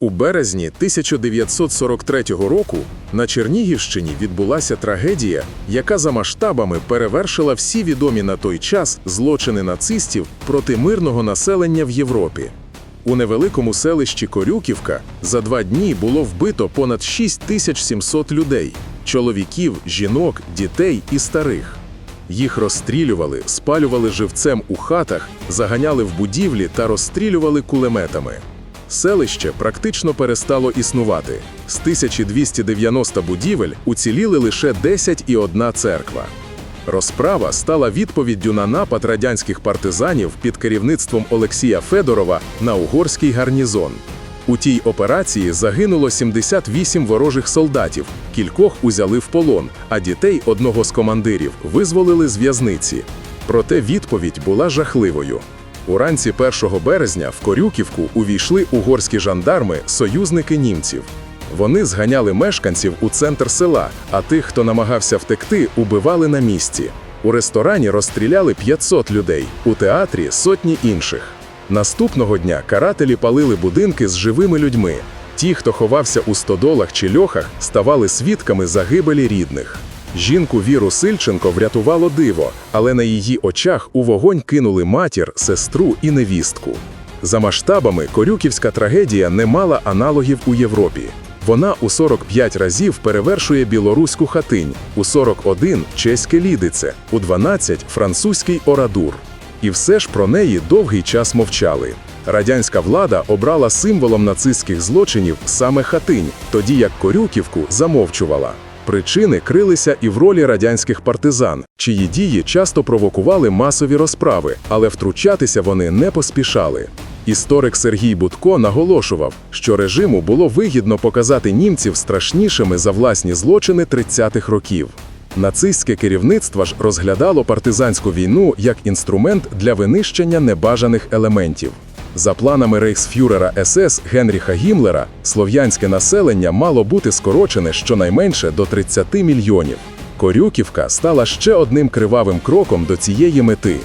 У березні 1943 року на Чернігівщині відбулася трагедія, яка за масштабами перевершила всі відомі на той час злочини нацистів проти мирного населення в Європі. У невеликому селищі Корюківка за два дні було вбито понад 6700 людей чоловіків, жінок, дітей і старих. Їх розстрілювали, спалювали живцем у хатах, заганяли в будівлі та розстрілювали кулеметами. Селище практично перестало існувати. З 1290 будівель уціліли лише 10 і одна церква. Розправа стала відповіддю на напад радянських партизанів під керівництвом Олексія Федорова на угорський гарнізон. У тій операції загинуло 78 ворожих солдатів, кількох узяли в полон, а дітей одного з командирів визволили з в'язниці. Проте відповідь була жахливою. Уранці 1 березня в Корюківку увійшли угорські жандарми, союзники німців. Вони зганяли мешканців у центр села, а тих, хто намагався втекти, убивали на місці. У ресторані розстріляли 500 людей, у театрі сотні інших. Наступного дня карателі палили будинки з живими людьми. Ті, хто ховався у стодолах чи льохах, ставали свідками загибелі рідних. Жінку Віру Сильченко врятувало диво, але на її очах у вогонь кинули матір, сестру і невістку. За масштабами корюківська трагедія не мала аналогів у Європі. Вона у 45 разів перевершує білоруську хатинь, у 41 – чеське лідице, у 12 – французький орадур. І все ж про неї довгий час мовчали. Радянська влада обрала символом нацистських злочинів саме хатинь, тоді як Корюківку замовчувала. Причини крилися і в ролі радянських партизан, чиї дії часто провокували масові розправи, але втручатися вони не поспішали. Історик Сергій Будко наголошував, що режиму було вигідно показати німців страшнішими за власні злочини 30-х років. Нацистське керівництво ж розглядало партизанську війну як інструмент для винищення небажаних елементів. За планами рейхсфюрера СС Генріха Гімлера, слов'янське населення мало бути скорочене щонайменше до 30 мільйонів. Корюківка стала ще одним кривавим кроком до цієї мети.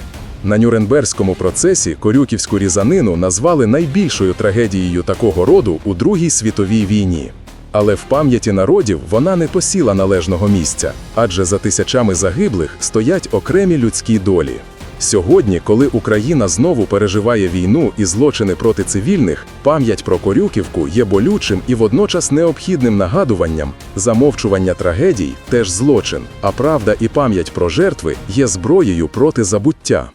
На Нюрнберзькому процесі Корюківську різанину назвали найбільшою трагедією такого роду у Другій світовій війні. Але в пам'яті народів вона не посіла належного місця, адже за тисячами загиблих стоять окремі людські долі. Сьогодні, коли Україна знову переживає війну і злочини проти цивільних, пам'ять про Корюківку є болючим і водночас необхідним нагадуванням. Замовчування трагедій теж злочин, а правда і пам'ять про жертви є зброєю проти забуття.